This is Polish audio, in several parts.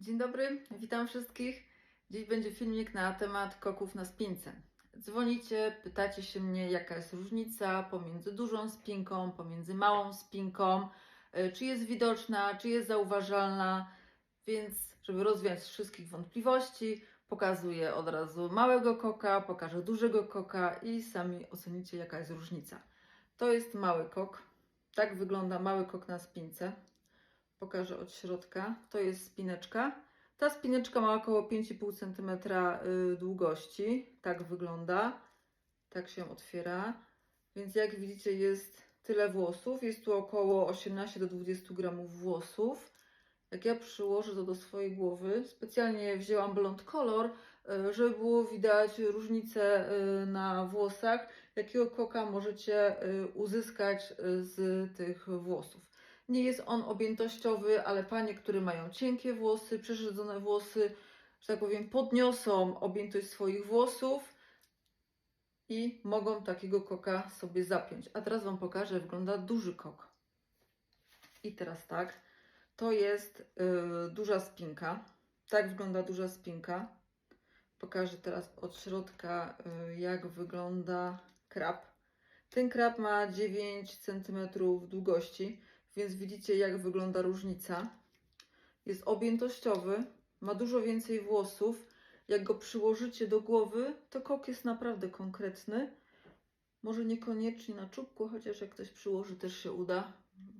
Dzień dobry, witam wszystkich. Dziś będzie filmik na temat koków na spince. Dzwonicie, pytacie się mnie, jaka jest różnica pomiędzy dużą spinką, pomiędzy małą spinką, y, czy jest widoczna, czy jest zauważalna. Więc, żeby rozwiać wszystkich wątpliwości, pokazuję od razu małego koka, pokażę dużego koka i sami ocenicie, jaka jest różnica. To jest mały kok. Tak wygląda mały kok na spince. Pokażę od środka. To jest spineczka. Ta spineczka ma około 5,5 cm y, długości. Tak wygląda. Tak się otwiera. Więc jak widzicie jest tyle włosów. Jest tu około 18 do 20 gramów włosów. Jak ja przyłożę to do swojej głowy, specjalnie wzięłam blond kolor, y, żeby było widać różnicę y, na włosach, jakiego koka możecie uzyskać z tych włosów. Nie jest on objętościowy, ale panie, które mają cienkie włosy, przerzedzone włosy, że tak powiem, podniosą objętość swoich włosów i mogą takiego koka sobie zapiąć. A teraz Wam pokażę, jak wygląda duży kok. I teraz tak, to jest yy, duża spinka. Tak wygląda duża spinka. Pokażę teraz od środka, yy, jak wygląda krab. Ten krab ma 9 cm długości więc widzicie, jak wygląda różnica. Jest objętościowy, ma dużo więcej włosów. Jak go przyłożycie do głowy, to kok jest naprawdę konkretny. Może niekoniecznie na czubku, chociaż jak ktoś przyłoży, też się uda.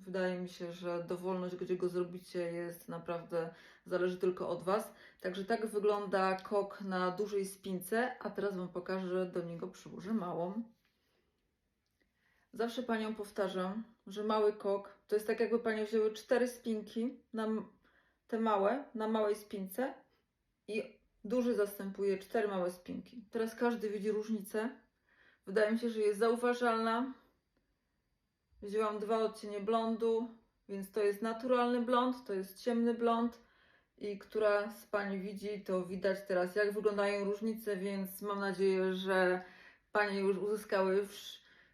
Wydaje mi się, że dowolność, gdzie go zrobicie, jest naprawdę, zależy tylko od Was. Także tak wygląda kok na dużej spince, a teraz Wam pokażę, że do niego przyłożę małą. Zawsze panią powtarzam, że mały kok to jest tak, jakby panie wzięły cztery spinki, na te małe, na małej spince i duży zastępuje cztery małe spinki. Teraz każdy widzi różnicę. Wydaje mi się, że jest zauważalna. Wzięłam dwa odcienie blondu, więc to jest naturalny blond, to jest ciemny blond. I która z Pani widzi, to widać teraz, jak wyglądają różnice, więc mam nadzieję, że Panie już uzyskały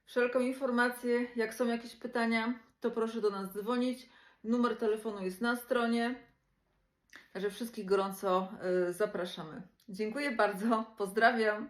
wszelką informację. Jak są jakieś pytania, to proszę do nas dzwonić. Numer telefonu jest na stronie. Także wszystkich gorąco y, zapraszamy. Dziękuję bardzo, pozdrawiam.